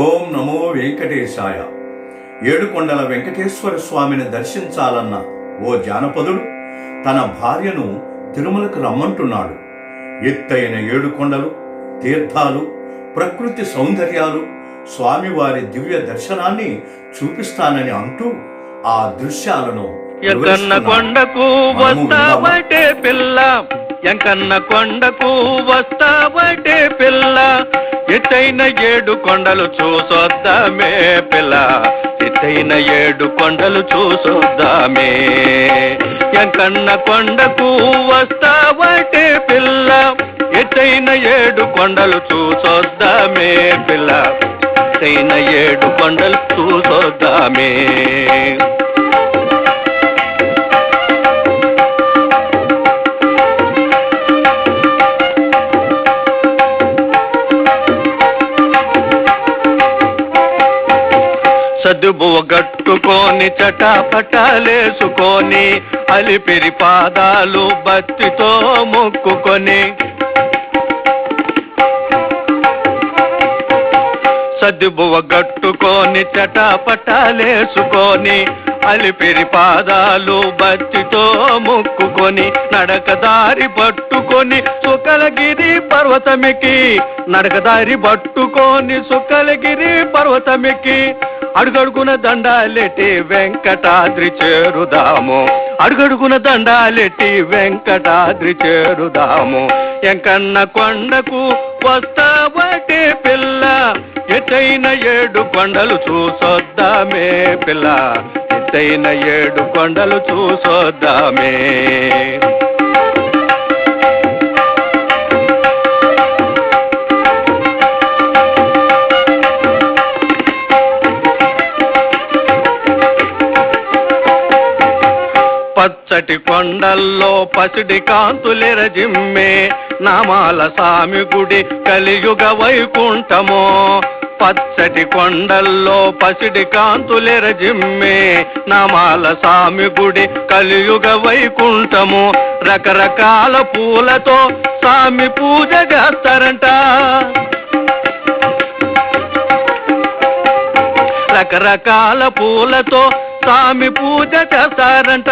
ఓం నమో వెంకటేశాయ ఏడుకొండల వెంకటేశ్వర స్వామిని దర్శించాలన్న ఓ జానపదుడు తన భార్యను తిరుమలకు రమ్మంటున్నాడు ఎత్తైన ఏడుకొండలు తీర్థాలు ప్రకృతి సౌందర్యాలు స్వామివారి దివ్య దర్శనాన్ని చూపిస్తానని అంటూ ఆ దృశ్యాలను ఎంకన్న. కొండకు? వస్తావటే పిల్ల ఎంకన్న కొండకు వస్తావటే పిల్ల ఎత్తైన ఏడు కొండలు చూసొద్దామే పిల్ల. ఎత్తైన ఏడు కొండలు చూసొద్దామే. ఎంకన్న కొండకు వస్తావటే పిల్ల. ఎత్తైన ఏడు కొండలు చూసొద్దామే పిల్ల. ఎత్తైన ఏడు కొండలు చూసొద్దామే. గట్టుకొని చటాపటాలేసుకొని అలిపిరి పాదాలు బత్తితో మొక్కుకొని సద్దుబువ గట్టుకొని చటాపటాలేసుకొని అలిపిరి పాదాలు బత్తితో మొక్కుకొని నడకదారి పట్టుకొని సుకలగిరి పర్వతమికి నడకదారి పట్టుకొని సుకలగిరి పర్వతమికి అడుగడుగున దండాలెట్టి వెంకటాద్రి చేరుదాము. అడుగడుగున దండాలెట్టి వెంకటాద్రి చేరుదాము. ఎంకన్న కొండకు వస్తావటే పిల్ల ఎత్తైన ఏడు కొండలు చూసొద్దామే పిల్ల ఎత్తైన ఏడు కొండలు చూసొద్దామే. పచ్చటి కొండల్లో పసిడి కాంతులెరజిమ్మే నామాల సామి గుడి కలియుగ వైకుంఠమో. పచ్చటి కొండల్లో పసిడి కాంతులెరజిమ్మే నామాల సామి గుడి కలియుగ వైకుంఠము. రకరకాల పూలతో సామి పూజ చేస్తారంట. రకరకాల పూలతో స్వామి పూజ చేస్తారంట.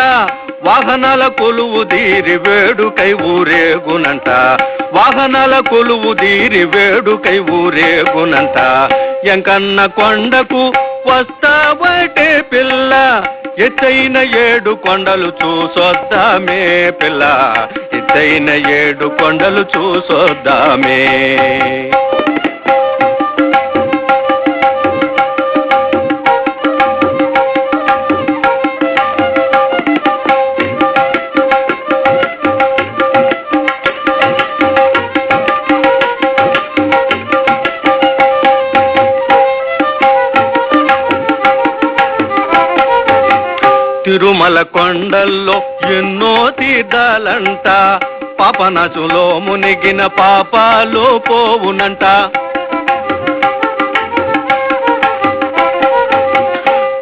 వాహనాల కొలువు దీరి వేడుకై ఊరేగునంట. వాహనాల కొలువు దీరి వేడుకై ఊరేగునంట. ఎంకన్న కొండకు వస్తావటే పిల్ల. ఎత్తైన ఏడు కొండలు చూసొద్దామే పిల్ల. ఎత్తైన ఏడు కొండలు చూసొద్దామే. తిరుమల కొండల్లో ఎన్నో తీర్థాలంట. పాపనచులో మునిగిన పాపాలు పోవునంట.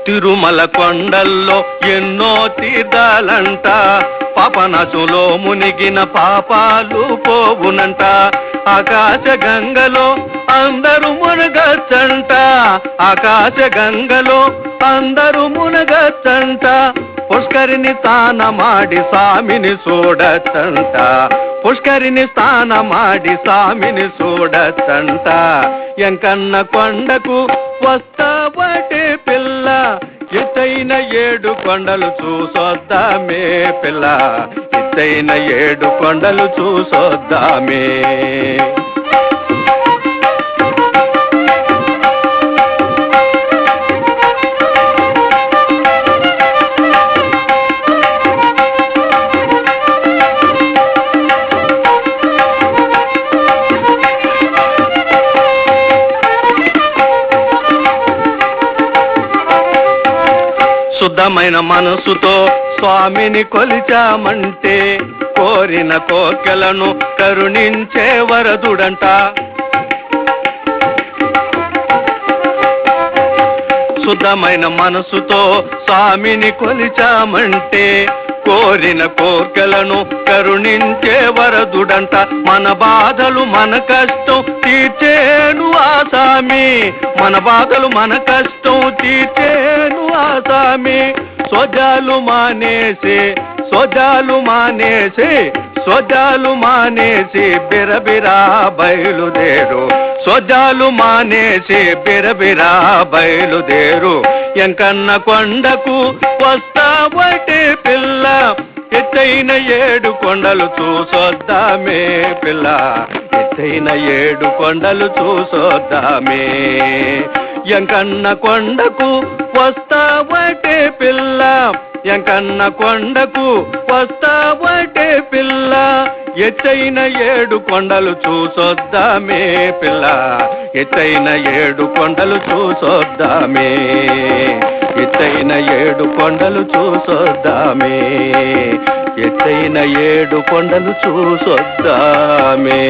తిరుమల కొండల్లో ఎన్నో తీర్థాలంట. పాపనచులో మునిగిన పాపాలు పోవునంట. ఆకాశ గంగలో అందరూ మునగచ్చంట. ఆకాశ గంగలో అందరూ మునగచ్చంట. పుష్కరిని స్నాన ಮಾಡಿ ಸ್ವಾಮಿನಿ చూడచ్చంట పుష్కరిని స్నాన ಮಾಡಿ స్వామిని చూడచ్చంట ఎంకన్న కొండకు వస్తావటే పిల్ల ఎత్తైన ఏడు కొండలు చూసొద్దామే పిల్ల ఎత్తైన ఏడు కొండలు చూసొద్దామే శుద్ధమైన మనసుతో స్వామిని కొలిచామంటే కోరిన కోర్కెలను కరుణించే వరదుడంట. శుద్ధమైన మనసుతో స్వామిని కొలిచామంటే కోరిన కోర్కెలను కరుణించే వరదుడంట. మన బాధలు మన కష్టం తీర్చేను ఆసామి మన బాధలు మన కష్టం తీర్చే స్వామి స్వజాలు మానేసి స్వజాలు మానేసి స్వజాలు మానేసి బిరబిరా బయలుదేరు. స్వజాలు మానేసి బిరబిరా బయలుదేరు. ఎంకన్న కొండకు వస్తావటే పిల్ల ఎత్తైన ఏడు కొండలు చూసొద్దామే పిల్ల. ఎత్తైన ఏడు కొండలు చూసొద్దామే. ఎంకన్న కొండకు వస్తా పిల్ల ఎంకన్న కొండకు వస్తావటే పిల్ల. ఎత్తైన ఏడు కొండలు చూసొద్దామే పిల్ల. ఎత్తైన ఏడు కొండలు చూసొద్దామే. ఎత్తైన ఏడు కొండలు చూసొద్దామే. ఎత్తైన ఏడు కొండలు చూసొద్దామే.